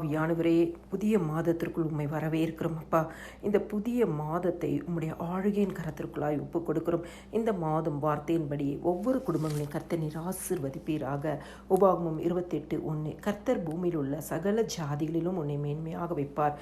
ஆவியானவரே புதிய மாதத்திற்குள் உண்மை வரவேற்கிறோம் அப்பா. இந்த புதிய மாதத்தை உம்முடைய ஆழ்கையின் கரத்திற்குள்ளாய் ஒப்பு கொடுக்கிறோம். இந்த மாதம் வார்த்தையின்படி ஒவ்வொரு குடும்பங்களையும் கர்த்தர் நீர் ஆசிர்வதிப்பீராக. உபாகமும் இருபத்தெட்டு ஒன்று கர்த்தர் பூமியில் உள்ள சகல ஜாதிகளிலும் உன்னை மேன்மையாக வைப்பார்.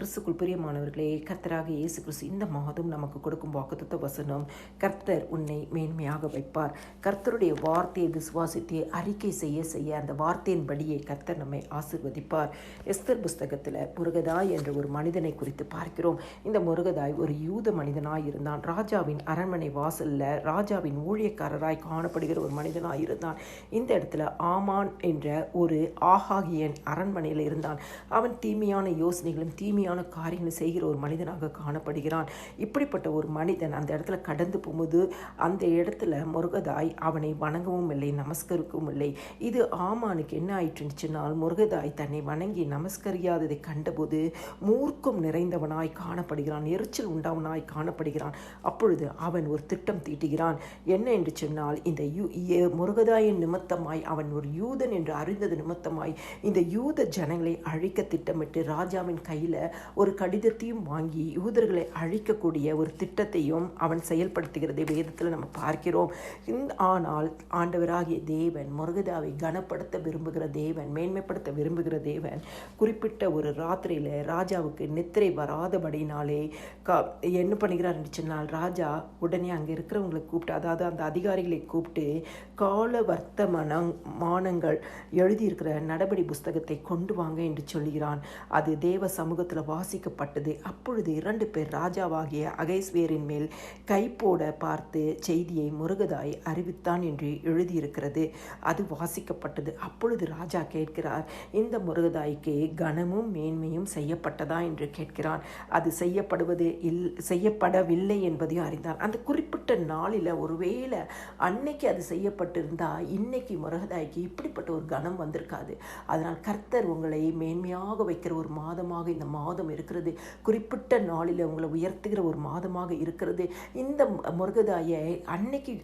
கிறிஸ்துக்குள் பிரியமானவர்களே கர்த்தராக இயேசு கிறிஸ்து இந்த மாதம் நமக்கு கொடுக்கும் வாக்குத்த வசனம் கர்த்தர் உன்னை மேன்மையாக வைப்பார். கர்த்தருடைய வார்த்தையை விசுவாசித்து அறிக்கை செய்ய செய்ய அந்த வார்த்தையின்படியே கர்த்தர் நம்மை ஆசிர்வதிப்பார். எஸ்தர் புஸ்தகத்தில் முருகதாய் என்ற ஒரு மனிதனை குறித்து பார்க்கிறோம். இந்த முருகதாய் ஒரு யூத மனிதனாய் இருந்தான். ராஜாவின் அரண்மனை வாசலில் ராஜாவின் ஊழியக்காரராய் காணப்படுகிற ஒரு மனிதனாய் இருந்தான். இந்த இடத்துல ஆமான் என்ற ஒரு ஆகாகியன் அரண்மனையில் இருந்தான். அவன் தீமையான யோசனைகளும் தீமையான காரியங்களும் செய்கிற ஒரு மனிதனாக காணப்படுகிறான். இப்படிப்பட்ட ஒரு மனிதன் அந்த இடத்துல கடந்து போகும்போது அந்த இடத்துல முருகதாய் அவனை வணங்கவும் இல்லை நமஸ்கரிக்கவும் இல்லை. இது ஆமானுக்கு என்ன ஆயிற்றுன்னு முருகதாய் தன்னை வணங்கி நமஸ்கரியாததை கண்டபோது மூர்க்கம் நிறைந்தவனாய் காணப்படுகிறான் எரிச்சல் உண்டவனாய் காணப்படுகிறான். அப்பொழுது அவன் ஒரு திட்டம் தீட்டுகிறான். என்ன என்று சொன்னால் இந்த யூ ஏ- முருகதாயின் நிமித்தமாய் அவன் ஒரு யூதன் என்று அறிந்தது நிமித்தமாய் இந்த யூத ஜனங்களை அழிக்க திட்டமிட்டு ராஜாவின் கையில் ஒரு கடிதத்தையும் வாங்கி யூதர்களை அழிக்கக்கூடிய ஒரு திட்டத்தையும் அவன் செயல்படுத்துகிறதை வேதத்தில் நம்ம பார்க்கிறோம். இந்த ஆனால் ஆண்டவராகிய தேவன் முருகதாவை கனப்படுத்த விரும்புகிற தேவன் மேன்மைப்படுத்த விரும்புகிற தேவன் குறிப்பிட்ட ஒரு ராத்திரியில் ராஜாவுக்கு நித்திரை வராதபடினாலே க என்ன பண்ணுகிறார் சொன்னால் ராஜா உடனே அங்கே இருக்கிறவங்களை கூப்பிட்டு அதாவது அந்த அதிகாரிகளை கூப்பிட்டு கால வர்த்தமானம் மானங்கள் எழுதியிருக்கிற நடபடி புஸ்தகத்தை கொண்டு வாங்க என்று சொல்கிறான் அது தேவ சமூகத்தில் வாசிக்கப்பட்டது. அப்பொழுது இரண்டு பேர் ராஜாவாகிய அகைஸ்வேரின் மேல் கைப்போட பார்த்து செய்தியை முருகதாய் அறிவித்தான் என்று எழுதியிருக்கிறது. அது வாசிக்கப்பட்டது. அப்பொழுது ராஜா கேட்கிறார் இந்த முருகதாய்க்கு கனமும் மேன்மையும் செய்யப்பட்டதா? என்று கேட்கிறான். அது செய்யப்படுவது இல் செய்யப்படவில்லை என்பதையும் அறிந்தான். அந்த குறிப்பிட்ட நாளில் ஒருவேளை அன்னைக்கு அது செய்யப்பட்டிருந்தா இன்னைக்கு முருகதாய்க்கு இப்படிப்பட்ட ஒரு கனம் வந்திருக்காது. அதனால் கர்த்தர் உங்களை மேன்மையாக வைக்கிற ஒரு மாதமாக இந்த மாதம் இருக்கிறது. குறிப்பிட்ட நாளில் உங்களை உயர்த்துகிற ஒரு மாதமாக இருக்கிறது. இந்த முருகதாயை அன்னைக்கு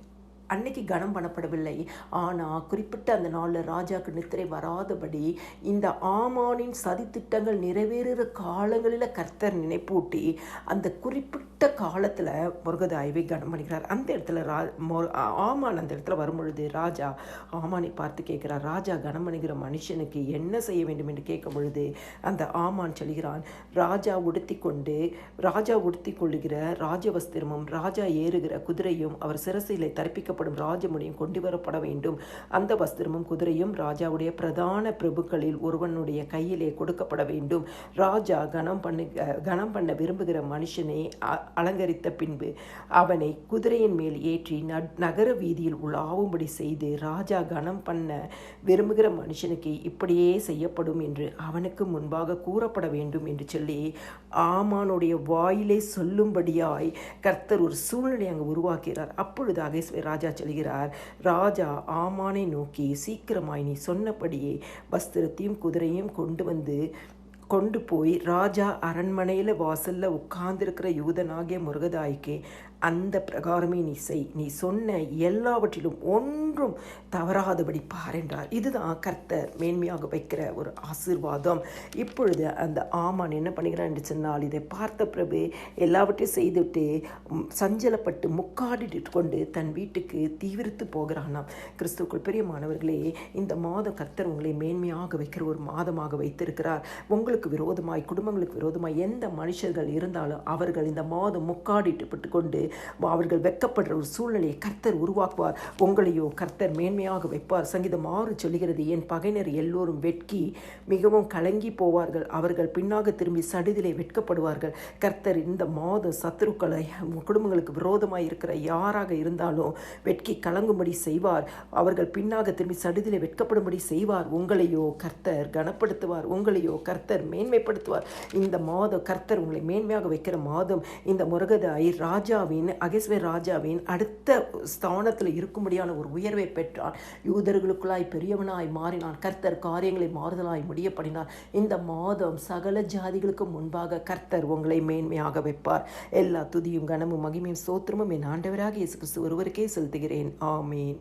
அன்னைக்கு கனம் பண்ணப்படவில்லை ஆனால் குறிப்பிட்ட அந்த நாளில் ராஜாக்கு நித்திரை வராதபடி இந்த ஆமானின் சதித்திட்டங்கள் நிறைவேறுகிற காலங்களில் கர்த்தர் நினைப்பூட்டி அந்த குறிப்பிட்ட காலத்தில் முருகதாயவை கனம் பண்ணிக்கிறார் அந்த இடத்துல ரா ஆமான் அந்த இடத்துல வரும்பொழுது ராஜா ஆமானை பார்த்து கேட்குறார். ராஜா கனம் பண்ணுகிற மனுஷனுக்கு என்ன செய்ய வேண்டும்? என்று கேட்கும் பொழுது அந்த ஆமான் சொல்கிறான் ராஜா உடுத்தி கொண்டு ராஜா உடுத்தி கொள்ளுகிற ராஜவஸ்திரமும் ராஜா ஏறுகிற குதிரையும் அவர் சிரசையில் தரப்பிக்க தரிப்பிக்கப்படும் ராஜமுடியும் கொண்டு வரப்பட வேண்டும். அந்த வஸ்திரமும் குதிரையும் ராஜாவுடைய பிரதான பிரபுக்களில் ஒருவனுடைய கையிலே கொடுக்கப்பட வேண்டும். ராஜா கணம் பண்ணு கணம் பண்ண விரும்புகிற மனுஷனை அலங்கரித்த பின்பு அவனை குதிரையின் மேல் ஏற்றி நகர வீதியில் உலாவும்படி செய்து ராஜா கனம் பண்ண விரும்புகிற மனுஷனுக்கு இப்படியே செய்யப்படும் என்று அவனுக்கு முன்பாக கூறப்பட வேண்டும் என்று சொல்லி ஆமானுடைய வாயிலே சொல்லும்படியாய் கர்த்தர் ஒரு சூழ்நிலை அங்கு உருவாக்கிறார். அப்பொழுது அகேஸ்வர ராஜா செல்கிறார் ராஜா ஆமானை நோக்கி சீக்கிரமாய் நீ சொன்னபடியே வஸ்திரத்தையும் குதிரையும் கொண்டு வந்து கொண்டு போய் ராஜா அரண்மனையில் வாசலில் உட்கார்ந்துருக்கிற யூதனாகிய முருகதாய்க்கு அந்த பிரகாரமே நீ செய். நீ சொன்ன எல்லாவற்றிலும் ஒன்றும் தவறாதபடி பார் என்றார். இதுதான் கர்த்தர் மேன்மையாக வைக்கிற ஒரு ஆசீர்வாதம். இப்பொழுது அந்த ஆமான் என்ன பண்ணுகிறான் சொன்னால் இதை பார்த்த பிரபு எல்லாவற்றையும் செய்துவிட்டு சஞ்சலப்பட்டு முக்காடிட்டு கொண்டு தன் வீட்டுக்கு தீவிரித்து போகிறானாம். கிறிஸ்துக்குள் பிரியமானவர்களே இந்த மாதம் கர்த்தர் உங்களை மேன்மையாக வைக்கிற ஒரு மாதமாக வைத்திருக்கிறார். உங்களுக்கு விரோதமாய் குடும்பங்களுக்கு விரோதமாய் எந்த மனுஷர்கள் இருந்தாலும் அவர்கள் இந்த மாதம் முக்காடிட்டு கொண்டு அவர்கள் வெட்கப்படுற ஒரு சூழ்நிலையை கர்த்தர் உருவாக்குவார். உங்களையோ கர்த்தர் மேன்மையாக வைப்பார். சங்கீதம் ஆறு சொல்கிறது என் பகைனர் எல்லோரும் வெட்கி மிகவும் கலங்கி போவார்கள். அவர்கள் பின்னாக திரும்பி சடுதிலே வெட்கப்படுவார்கள். கர்த்தர் இந்த மாதம் சத்துருக்களை குடும்பங்களுக்கு விரோதமாய் இருக்கிற யாராக இருந்தாலும் வெட்கி கலங்கும்படி செய்வார். அவர்கள் பின்னாக திரும்பி சடுதிலே வெட்கப்படும்படி செய்வார். உங்களையோ கர்த்தர் கனப்படுத்துவார். உங்களையோ கர்த்தர் மேன்மைப்படுத்துவார். இந்த மாதம் கர்த்தர் உங்களை மேன்மையாக வைக்கிற மாதம் இந்த முருகதாய் ராஜாவின் அகேஸ்வர் ராஜாவின் அடுத்த ஸ்தானத்தில் இருக்கும்படியான ஒரு உயர்வை பெற்றான் யூதர்களுக்குள்ளாய் பெரியவனாய் மாறினான். கர்த்தர் காரியங்களை மாறுதலாய் முடியப்படினார். இந்த மாதம் சகல ஜாதிகளுக்கு முன்பாக கர்த்தர் உங்களை மேன்மையாக வைப்பார். எல்லா துதியும் கனமும் மகிமையும் சோத்திரமும் என் ஆண்டவராக இயேசு கிறிஸ்து ஒருவருக்கே செலுத்துகிறேன். ஆமீன்.